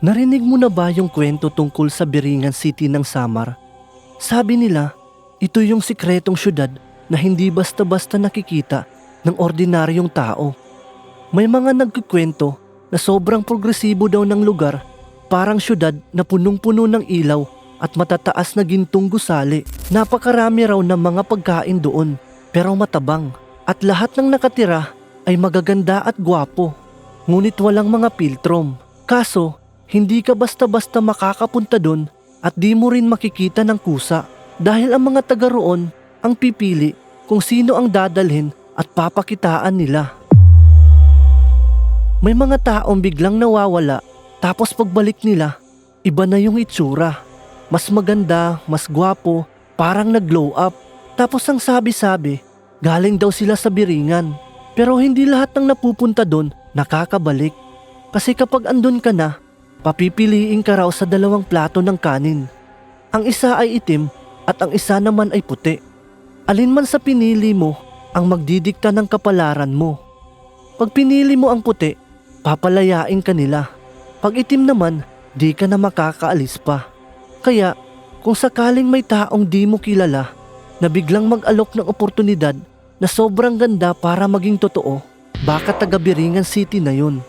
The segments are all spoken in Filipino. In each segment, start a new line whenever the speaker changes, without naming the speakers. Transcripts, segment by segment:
Narinig mo na ba yung kwento tungkol sa Biringan City ng Samar? Sabi nila, ito yung sikretong syudad na hindi basta-basta nakikita ng ordinaryong tao. May mga nagkikwento na sobrang progresibo daw ng lugar, parang syudad na punong-puno ng ilaw at matataas na gintong gusali. Napakarami raw ng mga pagkain doon, pero matabang. At lahat ng nakatira ay magaganda at gwapo. Ngunit walang mga piltrom. Kaso, hindi ka basta-basta makakapunta doon at di mo rin makikita ng kusa dahil ang mga taga roon ang pipili kung sino ang dadalhin at papakitaan nila. May mga taong biglang nawawala tapos pagbalik nila, iba na yung itsura. Mas maganda, mas gwapo, parang nag-glow up. Tapos ang sabi-sabi, galing daw sila sa biringan. Pero hindi lahat ng napupunta doon nakakabalik. Kasi kapag andun ka na, papipiliin ka raw sa dalawang plato ng kanin. Ang isa ay itim at ang isa naman ay puti. Alin man sa pinili mo ang magdidikta ng kapalaran mo. Pag pinili mo ang puti, papalayain ka nila. Pag itim naman, di ka na makakaalis pa. Kaya, kung sakaling may taong di mo kilala na biglang mag-alok ng oportunidad na sobrang ganda para maging totoo, baka taga Biringan City na yun.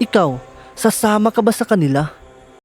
Ikaw, sasama ka ba sa kanila?